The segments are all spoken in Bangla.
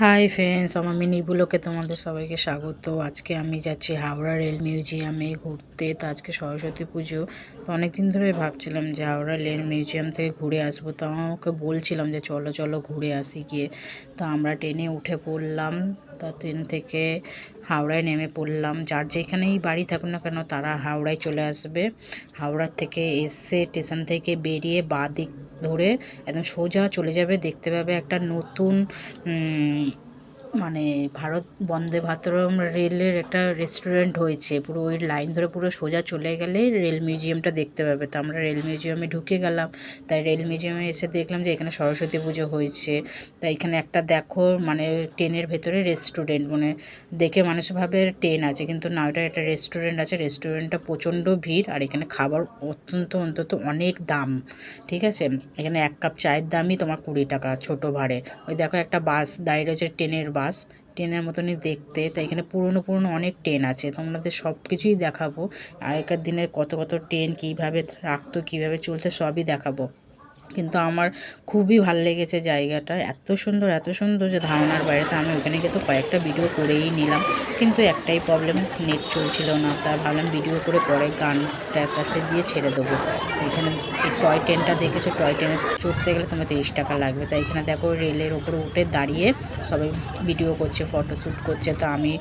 হাই ফ্রেন্ডস আমার মিনি বুলোকে তোমাদের সবাইকে স্বাগত। আজকে আমি যাচ্ছি হাওড়া রেল মিউজিয়ামে ঘুরতে। তো আজকে সরস্বতী পুজো। তো অনেকদিন ধরে ভাবছিলাম যে হাওড়া রেল মিউজিয়াম থেকে ঘুরে আসব। তো আমাকে বলছিলাম যে চলো চলো ঘুরে আসি গিয়ে। তো আমরা ট্রেনে উঠে পড়লাম। তা ট্রেন থেকে হাওড়ায় নেমে পড়লাম। যার যেখানেই বাড়ি থাকুক না কেন, তারা হাওড়ায় চলে আসবে। হাওড়ার থেকে এসে স্টেশন থেকে বেরিয়ে বাঁ দিক ধরে একদম সোজা চলে যাবে দেখতে পাবে একটা নতুন মানে ভারত বন্দে ভাতরম রেলের একটা রেস্টুরেন্ট হয়েছে। পুরো ওই লাইন ধরে পুরো সোজা চলে গেলে রেল মিউজিয়ামটা দেখতে পাবে। তো আমরা রেল মিউজিয়ামে ঢুকে গেলাম। তাই রেল মিউজিয়ামে এসে দেখলাম যে এখানে সরস্বতী পুজো হয়েছে। তাই এখানে একটা দেখো মানে ট্রেনের ভেতরে রেস্টুরেন্ট মানে দেখে মানুষ ভাবে ট্রেন আছে। কিন্তু না, ওটা একটা রেস্টুরেন্ট আছে। রেস্টুরেন্টটা প্রচণ্ড ভিড় আর এখানে খাবার অত্যন্ত, অন্তত অনেক দাম। ঠিক আছে? এখানে এক কাপ চায়ের দামই তোমার কুড়ি টাকা ছোটো ভাড়ে। ওই দেখো একটা বাস দাঁড়িয়ে রয়েছে, ট্রেনের বাস। ট্রেনের মতনই দেখতে। তাই এখানে পুরনো পুরনো অনেক ট্রেন আছে। তোমাদের সব কিছুই দেখাবো। আগেকার দিনের কত কত ট্রেন, কীভাবে রাখতো, কীভাবে চলতো, সবই দেখাবো। কিন্তু আমার খুবই ভালো লেগেছে জায়গাটা। এত সুন্দর এত সুন্দর যে ধারণার বাইরে আমি ওখানে গিয়ে তো কয়েকটা ভিডিও করেই নিলাম। কিন্তু একটাই প্রবলেম নেট চলছিল না। তা ভাবলাম ভিডিও করে পরে গানটা কাছে দিয়ে ছেড়ে দেবো। এখানে এই টয় ট্রেনটা দেখেছ? টয় ট্রেনে চড়তে গেলে তোমার তিরিশ টাকা লাগবে। তাই এখানে দেখো রেলের ওপরে উঠে দাঁড়িয়ে সবাই ভিডিও করছে ফটোশ্যুট করছে। তো আমি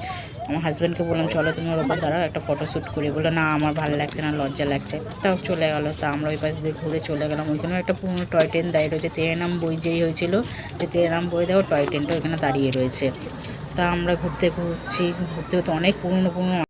আমার হাজব্যান্ডকে বললাম, চলো তুমি ওর ওপর দাঁড়াও, একটা ফটো শ্যুট করি। বলল, না, আমার ভালো লাগছে না, লজ্জা লাগছে। তাও চলে গেলো, তা আমরা ওই পাশ দিয়ে ঘুরে চলে গেলাম। ওইখানেও একটা পুরনো টয় ট্রেন দাঁড়িয়ে রয়েছে তেরেনাম বই যেই হয়েছিল, যে তেরেনাম বই দেখো টয় ট্রেনটা ওইখানে দাঁড়িয়ে রয়েছে। তা আমরা ঘুরতে ঘুরছি, ঘুরতে ঘুরতে অনেক পুরনো পুরনো